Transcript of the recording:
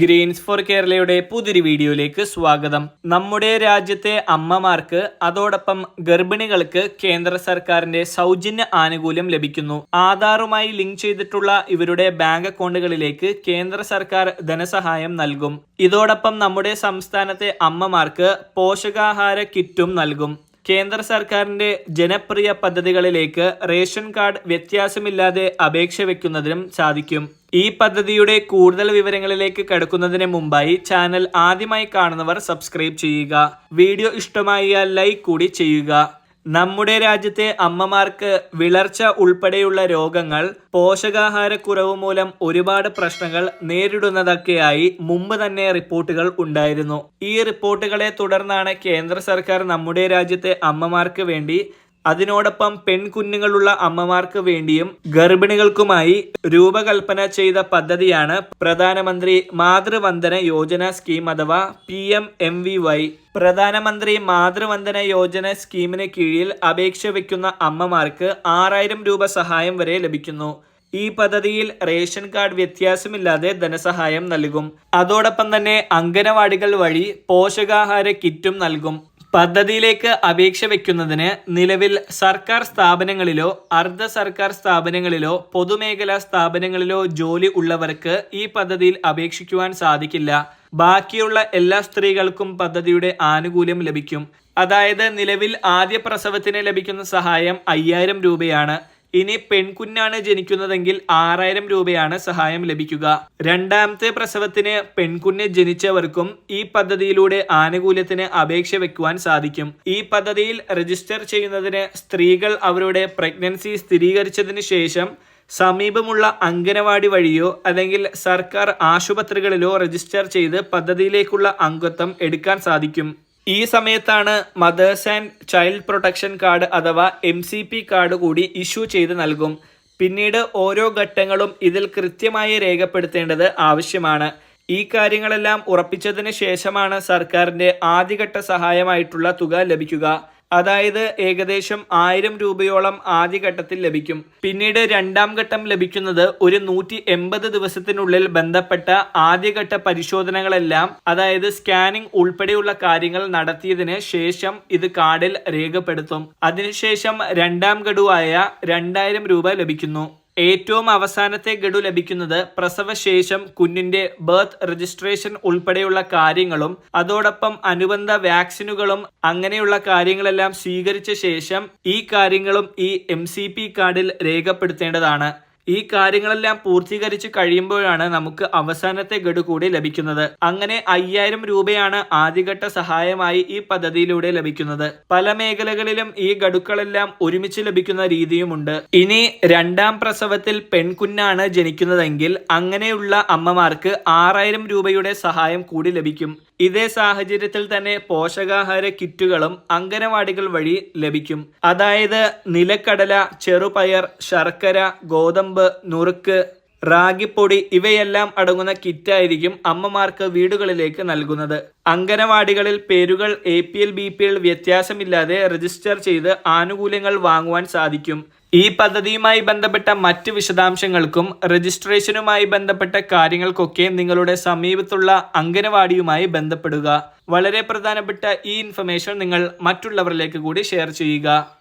Green's four കേരളയുടെ പുതിയൊരു വീഡിയോയിലേക്ക് സ്വാഗതം. നമ്മുടെ രാജ്യത്തെ അമ്മമാർക്ക് അതോടൊപ്പം ഗർഭിണികൾക്ക് കേന്ദ്ര സർക്കാരിന്റെ സൗജന്യ ആനുകൂല്യം ലഭിക്കുന്നു. ആധാറുമായി ലിങ്ക് ചെയ്തിട്ടുള്ള ഇവരുടെ ബാങ്ക് അക്കൗണ്ടുകളിലേക്ക് കേന്ദ്ര സർക്കാർ ധനസഹായം നൽകും. ഇതോടൊപ്പം നമ്മുടെ സംസ്ഥാനത്തെ അമ്മമാർക്ക് പോഷകാഹാര കിറ്റും നൽകും. കേന്ദ്ര സർക്കാരിന്റെ ജനപ്രിയ പദ്ധതികളിലേക്ക് റേഷൻ കാർഡ് വ്യത്യാസമില്ലാതെ അപേക്ഷ വെക്കുന്നതിനും സാധിക്കും. ഈ പദ്ധതിയുടെ കൂടുതൽ വിവരങ്ങളിലേക്ക് കടക്കുന്നതിന് മുമ്പായി ചാനൽ ആദ്യമായി കാണുന്നവർ സബ്സ്ക്രൈബ് ചെയ്യുക. വീഡിയോ ഇഷ്ടമായാൽ ലൈക്ക് കൂടി ചെയ്യുക. നമ്മുടെ രാജ്യത്തെ അമ്മമാർക്ക് വിളർച്ച ഉൾപ്പെടെയുള്ള രോഗങ്ങൾ പോഷകാഹാരക്കുറവ് മൂലം ഒരുപാട് പ്രശ്നങ്ങൾ നേരിടുന്നതൊക്കെയായി മുമ്പ് തന്നെ റിപ്പോർട്ടുകൾ ഉണ്ടായിരുന്നു. ഈ റിപ്പോർട്ടുകളെ തുടർന്നാണ് കേന്ദ്ര സർക്കാർ നമ്മുടെ രാജ്യത്തെ അമ്മമാർക്ക് വേണ്ടി അതിനോടൊപ്പം പെൺകുഞ്ഞുങ്ങളുള്ള അമ്മമാർക്ക് വേണ്ടിയും ഗർഭിണികൾക്കുമായി രൂപകൽപ്പന ചെയ്ത പദ്ധതിയാണ് പ്രധാനമന്ത്രി മാതൃവന്ദന യോജന സ്കീം അഥവാ P M M V Y. Pradhan Mantri Matru Vandana Yojana സ്കീമിന് കീഴിൽ അപേക്ഷ വയ്ക്കുന്ന അമ്മമാർക്ക് ആറായിരം രൂപ സഹായം വരെ ലഭിക്കുന്നു. ഈ പദ്ധതിയിൽ റേഷൻ കാർഡ് വ്യത്യാസമില്ലാതെ ധനസഹായം നൽകും. അതോടൊപ്പം തന്നെ അംഗനവാടികൾ വഴി പോഷകാഹാര കിറ്റും നൽകും. പദ്ധതിയിലേക്ക് അപേക്ഷ വയ്ക്കുന്നതിന് നിലവിൽ സർക്കാർ സ്ഥാപനങ്ങളിലോ അർദ്ധ സർക്കാർ സ്ഥാപനങ്ങളിലോ പൊതുമേഖലാ സ്ഥാപനങ്ങളിലോ ജോലി ഉള്ളവർക്ക് ഈ പദ്ധതിയിൽ അപേക്ഷിക്കുവാൻ സാധിക്കില്ല. ബാക്കിയുള്ള എല്ലാ സ്ത്രീകൾക്കും പദ്ധതിയുടെ ആനുകൂല്യം ലഭിക്കും. അതായത് നിലവിൽ ആദ്യ പ്രസവത്തിന് ലഭിക്കുന്ന സഹായം അയ്യായിരം രൂപയാണ്. ഇനി പെൺകുഞ്ഞാണ് ജനിക്കുന്നതെങ്കിൽ ആറായിരം രൂപയാണ് സഹായം ലഭിക്കുക. രണ്ടാമത്തെ പ്രസവത്തിന് പെൺകുഞ്ഞ് ജനിച്ചവർക്കും ഈ പദ്ധതിയിലൂടെ ആനുകൂല്യത്തിന് അപേക്ഷ വെക്കുവാൻ സാധിക്കും. ഈ പദ്ധതിയിൽ രജിസ്റ്റർ ചെയ്യുന്നതിന് സ്ത്രീകൾ അവരുടെ പ്രഗ്നൻസി സ്ഥിരീകരിച്ചതിന് ശേഷം സമീപമുള്ള അംഗനവാടി വഴിയോ അല്ലെങ്കിൽ സർക്കാർ ആശുപത്രികളിലോ രജിസ്റ്റർ ചെയ്ത് പദ്ധതിയിലേക്കുള്ള അംഗത്വം എടുക്കാൻ സാധിക്കും. ഈ സമയത്താണ് mothers and child protection card അഥവാ എം സി പി കാർഡ് കൂടി ഇഷ്യൂ ചെയ്ത് നൽകും. പിന്നീട് ഓരോ ഘട്ടങ്ങളും ഇതിൽ കൃത്യമായി രേഖപ്പെടുത്തേണ്ടത് ആവശ്യമാണ്. ഈ കാര്യങ്ങളെല്ലാം ഉറപ്പിച്ചതിന് ശേഷമാണ് സർക്കാരിന്റെ ആദ്യഘട്ട സഹായമായിട്ടുള്ള തുക ലഭിക്കുക. അതായത് ഏകദേശം ആയിരം രൂപയോളം ആദ്യഘട്ടത്തിൽ ലഭിക്കും. പിന്നീട് രണ്ടാം ഘട്ടം ലഭിക്കുന്നത് ഒരു നൂറ്റി എൺപത് ദിവസത്തിനുള്ളിൽ ബന്ധപ്പെട്ട ആദ്യഘട്ട പരിശോധനകളെല്ലാം അതായത് സ്കാനിംഗ് ഉൾപ്പെടെയുള്ള കാര്യങ്ങൾ നടത്തിയതിന് ശേഷം ഇത് കാർഡിൽ രേഖപ്പെടുത്തും. അതിനുശേഷം രണ്ടാം ഗഡുവായ രണ്ടായിരം രൂപ ലഭിക്കുന്നു. ഏറ്റവും അവസാനത്തെ ഗഡു ലഭിക്കുന്നത് പ്രസവശേഷം കുഞ്ഞിന്റെ ബർത്ത് രജിസ്ട്രേഷൻ ഉൾപ്പെടെയുള്ള കാര്യങ്ങളും അതോടൊപ്പം അനുബന്ധ വാക്സിനുകളും അങ്ങനെയുള്ള കാര്യങ്ങളെല്ലാം സ്വീകരിച്ച ശേഷം ഈ കാര്യങ്ങളും ഈ എം കാർഡിൽ രേഖപ്പെടുത്തേണ്ടതാണ്. ഈ കാര്യങ്ങളെല്ലാം പൂർത്തീകരിച്ച് കഴിയുമ്പോഴാണ് നമുക്ക് അവസാനത്തെ ഗഡു കൂടി ലഭിക്കുന്നത്. അങ്ങനെ അയ്യായിരം രൂപയാണ് ആദ്യഘട്ട സഹായമായി ഈ പദ്ധതിയിലൂടെ ലഭിക്കുന്നത്. പല മേഖലകളിലും ഈ ഗഡുക്കളെല്ലാം ഒരുമിച്ച് ലഭിക്കുന്ന രീതിയുമുണ്ട്. ഇനി രണ്ടാം പ്രസവത്തിൽ പെൺകുഞ്ഞാണ് ജനിക്കുന്നതെങ്കിൽ അങ്ങനെയുള്ള അമ്മമാർക്ക് ആറായിരം രൂപയുടെ സഹായം കൂടി ലഭിക്കും. ഇതേ സാഹചര്യത്തിൽ തന്നെ പോഷകാഹാര കിറ്റുകളും അംഗനവാടികൾ വഴി ലഭിക്കും. അതായത് നിലക്കടല ചെറുപയർ ശർക്കര ഗോതമ്പ് നുറുക്ക് റാഗിപ്പൊടി ഇവയെല്ലാം അടങ്ങുന്ന കിറ്റായിരിക്കും അമ്മമാർക്ക് വീടുകളിലേക്ക് നൽകുന്നത്. അംഗനവാടികളിൽ പേരുകൾ A P L B P L വ്യത്യാസമില്ലാതെ രജിസ്റ്റർ ചെയ്ത് ആനുകൂല്യങ്ങൾ വാങ്ങുവാൻ സാധിക്കും. ഈ പദ്ധതിയുമായി ബന്ധപ്പെട്ട മറ്റ് വിശദാംശങ്ങൾക്കും രജിസ്ട്രേഷനുമായി ബന്ധപ്പെട്ട കാര്യങ്ങൾക്കൊക്കെ നിങ്ങളുടെ സമീപത്തുള്ള അംഗനവാടിയുമായി ബന്ധപ്പെടുക. വളരെ പ്രധാനപ്പെട്ട ഈ ഇൻഫർമേഷൻ നിങ്ങൾ മറ്റുള്ളവരിലേക്ക് കൂടി ഷെയർ ചെയ്യുക.